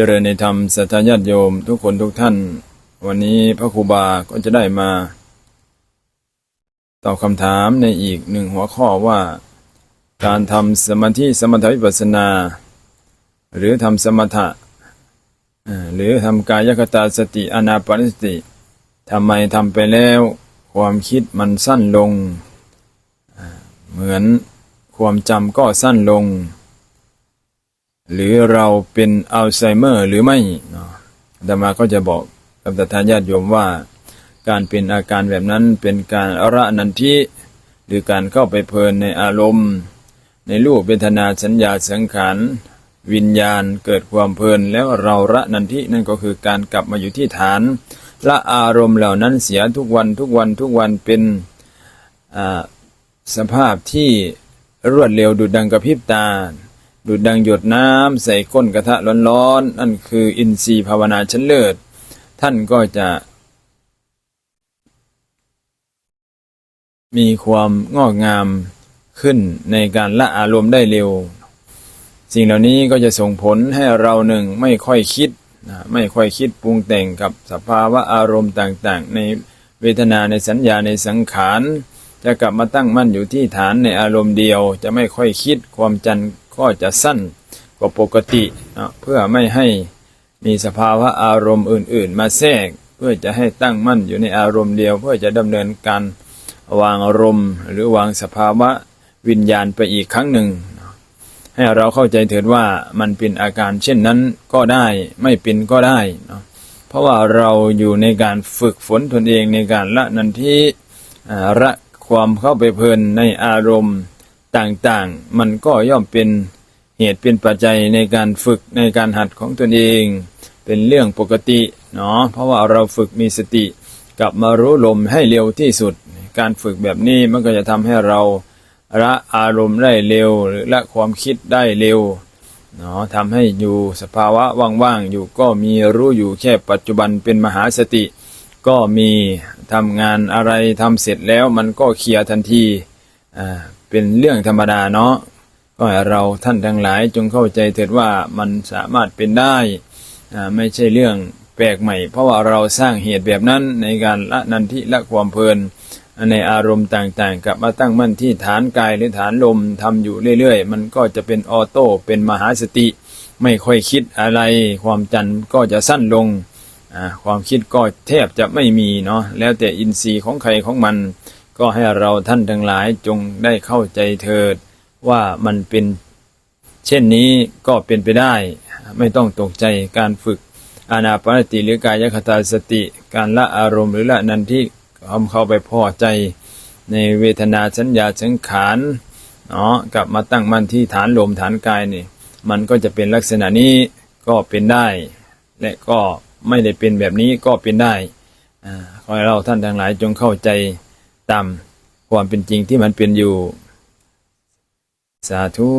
เจริญในธรรมสัทธาญาติโยมทุกคนทุกท่าน วันนี้พระครูบาก็จะได้มา ตอบคำถามในอีกหนึ่งหัวข้อว่า การทำสมาธิสมถวิปัสนา หรือทำสมถะหรือทำกายคตาสติอนาปานสติทำไมทำไปแล้ว ความคิดมันสั้นลง เหมือนความจำก็สั้นลง หรือเราเป็นอัลไซเมอร์หรือไม่เนาะอาตมาก็จะบอกกับทาญาติโยมว่า การเป็นอาการแบบนั้นเป็นการอระนันทิหรือการเข้าไปเพลินในอารมณ์ ในรูปเวทนาสัญญาสังขารวิญญาณเกิดความเพลินแล้วเราระนันทินั่นก็คือการกลับมาอยู่ที่ฐานละอารมณ์เหล่านั้นเสียทุกวันทุกวันทุกวันเป็นสภาพที่รวดเร็วดุดดังกระพริบตา ดุดดังหยดน้ำใส่ก้นกระทะร้อนๆ นั่นคืออินทรีย์ภาวนาชั้นเลิศ ท่านก็จะ มีความงอกงามขึ้นในการละอารมณ์ได้เร็ว สิ่งเหล่านี้ก็จะส่งผลให้เราหนึ่งไม่ค่อยคิดนะไม่ค่อยคิดปรุงแต่งกับสภาวะอารมณ์ต่างๆ ในเวทนาในสัญญาในสังขาร จะกลับมาตั้งมั่นอยู่ที่ฐานในอารมณ์เดียว จะไม่ค่อยคิดความจันทร์ ก็จะสั้นกว่าปกติเพื่อไม่ให้มีสภาวะอารมณ์อื่น ๆ มาแทรก เพื่อจะให้ตั้งมั่นอยู่ในอารมณ์เดียว เพื่อจะดำเนินการวางอารมณ์หรือวางสภาวะวิญญาณไปอีกครั้งหนึ่ง ให้เราเข้าใจเถิดว่ามันเป็นอาการเช่นนั้นก็ได้ไม่เป็นก็ได้เนะเพราะว่าเราอยู่ในการฝึกฝนตนเองในการละนันทิอ่าละความเข้าไปเพลินในอารมณ์ ต่างๆ มันก็ย่อมเป็นเหตุเป็นปัจจัยในการฝึกในการหัดของตนเอง เป็นเรื่องปกติเนาะเพราะว่าเราฝึกมีสติกลับมารู้ลมให้เร็วที่สุด การฝึกแบบนี้มันก็จะทำให้เราละอารมณ์ได้เร็ว หรือละความคิดได้เร็วเนาะทำให้อยู่สภาวะว่างๆอยู่ก็มีรู้อยู่แค่ปัจจุบันเป็นมหาสติ ก็มีทำงานอะไรทำเสร็จแล้วมันก็เคลียร์ทันทีอ่า เป็นเรื่องธรรมดาเนาะก็ให้เราท่านทั้งหลายจงเข้าใจเถิดว่ามันสามารถเป็นได้ไม่ใช่เรื่องแปลกใหม่ เพราะว่าเราสร้างเหตุแบบนั้นในการละนันทิละความเพลินในอารมณ์ต่างๆกลับมาตั้งมั่นที่ฐานกายหรือฐานลมทำอยู่เรื่อยๆ มันก็จะเป็นออโต้เป็นมหาสติ ไม่ค่อยคิดอะไร ความจันทร์ก็จะสั้นลงความคิดก็แทบจะไม่มีเนาะแล้วแต่อินทรีย์ของใครของมัน ก็ให้เราท่านทั้งหลายจงได้เข้าใจเถิด ว่ามันเป็นเช่นนี้ก็เป็นไปได้ ไม่ต้องตกใจการฝึกอานาปานสติหรือกายคตาสติ การละอารมณ์หรือละนันที่ทำเข้าไปพอใจ ในเวทนาสัญญาสังขารเนาะกลับมาตั้งมั่นที่ฐานลมฐานกายนี่มันก็จะเป็นลักษณะนี้ก็เป็นได้ และก็ไม่ได้เป็นแบบนี้ก็เป็นได้อ่าขอให้เราท่านทั้งหลายจงเข้าใจ ตามความเป็นจริงที่มันเป็นอยู่ สาธุ